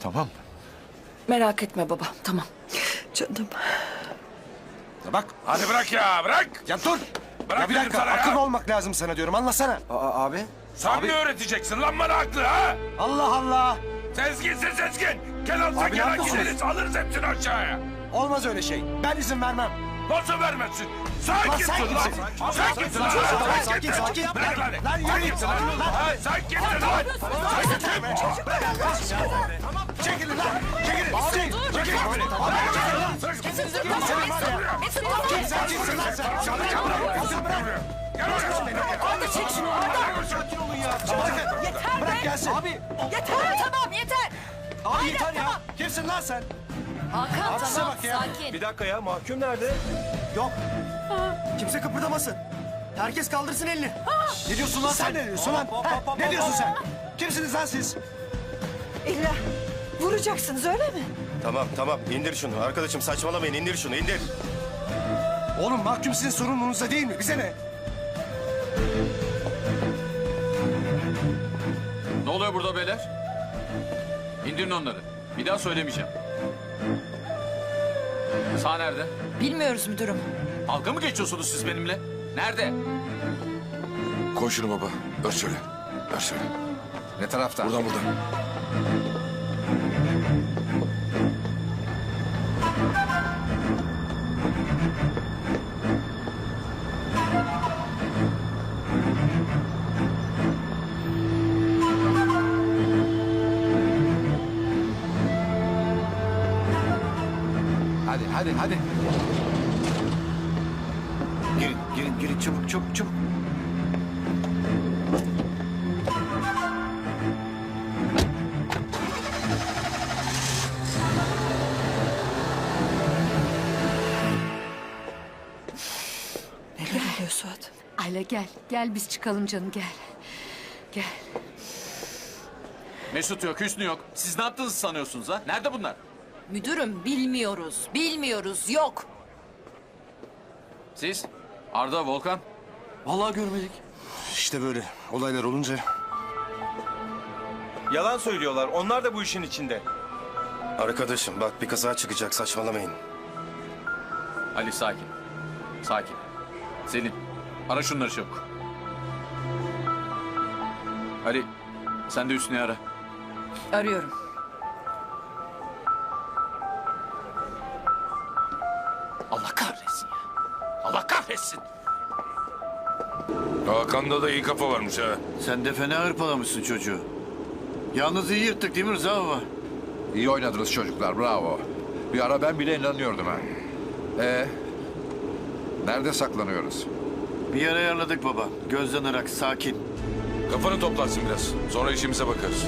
Tamam mı? Merak etme baba tamam. Canım. Ya bak. Hadi bırak ya bırak. Ya dur. Bırak ya bir dedim dakika. sana ya. Akıllı olmak lazım sana diyorum. Anlasana. Aa, abi. Sen mi öğreteceksin lan bana aklı ha? Allah Allah. Sezginsin sezgin. Kenan Abi ne Kenan yapıyorsunuz? gideriz alırız hepsini aşağıya. Olmaz öyle şey. Ben izin vermem. Nasıl vermezsin? Sen Lan kimsin lan? kimsin? Sen kimsin lan? Sakin, Sen sakin, kimsin? sakin. Bırak lan. Lan Sen kimsin lan? Sen kimsin lan? Sen kim? Çekilin lan. Çekilin. Çekilin. Çekilin. Senin var ya. Sen kimsin lan sen? Kızım bırak. Arda çek şunu Arda. Bırakın. Yeter Bırak be. gelsin. Yeter tamam yeter. Abi yeter ya. Kimsin lan sen? Hakan Haksıza tamam bak ya. sakin. Bir dakika ya mahkum nerede? Yok. Kimse kıpırdamasın. Herkes kaldırsın elini. Ne diyorsun lan sen? ne diyorsun lan? Ha, Ne diyorsun sen? Kimsiniz lan siz? İlla vuracaksınız öyle mi? Tamam tamam indir şunu. Arkadaşım saçmalamayın indir şunu indir. Oğlum mahkum sizin sorumluluğunuzda değil mi? Bize ne? Ne oluyor burada beyler? İndirin onları. Bir daha söylemeyeceğim. Sağ nerede? Bilmiyoruz müdürüm. Dalga mı geçiyorsunuz siz benimle? Nerede? Koy şunu baba. Ör şöyle. Ör şöyle. Ne tarafta? Buradan buradan. Hadi hadi. Girin, girin, girin. Çabuk, çabuk, çabuk. Neler oluyor Suat? Ayla gel. Gel biz çıkalım canım gel. Gel. Mesut yok, Hüsnü yok. Siz ne yaptınız sanıyorsunuz ha? Nerede bunlar? Müdürüm bilmiyoruz. Bilmiyoruz yok. Siz? Arda, Volkan. Vallahi görmedik. İşte böyle olaylar olunca Yalan söylüyorlar. Onlar da bu işin içinde. Arkadaşım bak bir kaza çıkacak saçmalamayın. Ali sakin. Sakin. Selin, ara şunları çabuk. Ali, sen de Hüsnü'yü ara. Arıyorum. Allah kahretsin ya. Allah kahretsin. Hakan'da da iyi kafa varmış ha. Sen de fena hırpalamışsın çocuğu. Yalnız iyi yırttık değil mi Rıza baba? İyi oynadınız çocuklar, bravo. Bir ara ben bile inanıyordum ha. Ee, nerede saklanıyoruz? Bir yer ayarladık baba. Gözden ırak, sakin. Kafanı toplarsın biraz. Sonra işimize bakarız.